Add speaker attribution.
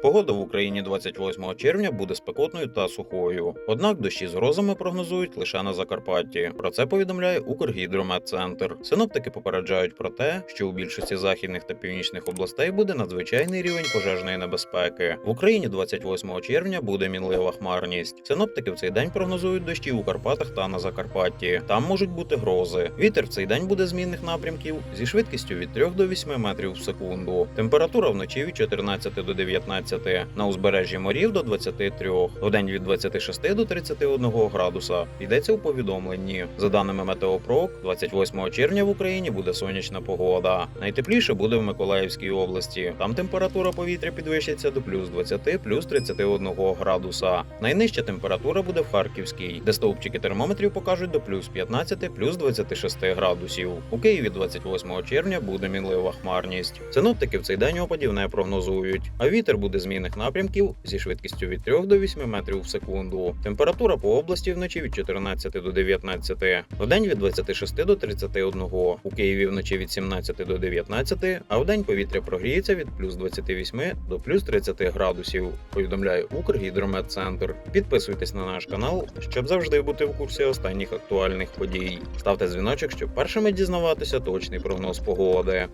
Speaker 1: Погода в Україні 28 червня буде спекотною та сухою. Однак дощі з грозами прогнозують лише на Закарпатті. Про це повідомляє Укргідрометцентр. Синоптики попереджають про те, що у більшості західних та північних областей буде надзвичайний рівень пожежної небезпеки. В Україні 28 червня буде мінлива хмарність. Синоптики в цей день прогнозують дощі у Карпатах та на Закарпатті. Там можуть бути грози. Вітер в цей день буде змінних напрямків зі швидкістю від 3 до 8 метрів в секунду. Температура вночі від 14 до 19, на узбережжі морів до 23, вдень від 26 до 31 градуса. Йдеться у повідомленні. За даними Метеопрок, 28 червня в Україні буде сонячна погода. Найтепліше буде в Миколаївській області. Там температура повітря підвищиться до плюс 20, плюс 31 градуса. Найнижча температура буде в Харківській, де стовпчики термометрів покажуть до плюс 15, плюс 26 градусів. У Києві 28 червня буде мінлива хмарність. Синоптики в цей день опадів не прогнозують, а вітер буде змінних напрямків зі швидкістю від 3 до 8 метрів в секунду. Температура по області вночі від 14 до 19, вдень від 26 до 31, у Києві вночі від 17 до 19, а вдень повітря прогріється від плюс 28 до плюс 30 градусів, повідомляє Укргідрометцентр. Підписуйтесь на наш канал, щоб завжди бути в курсі останніх актуальних подій. Ставте дзвіночок, щоб першими дізнаватися точний прогноз погоди.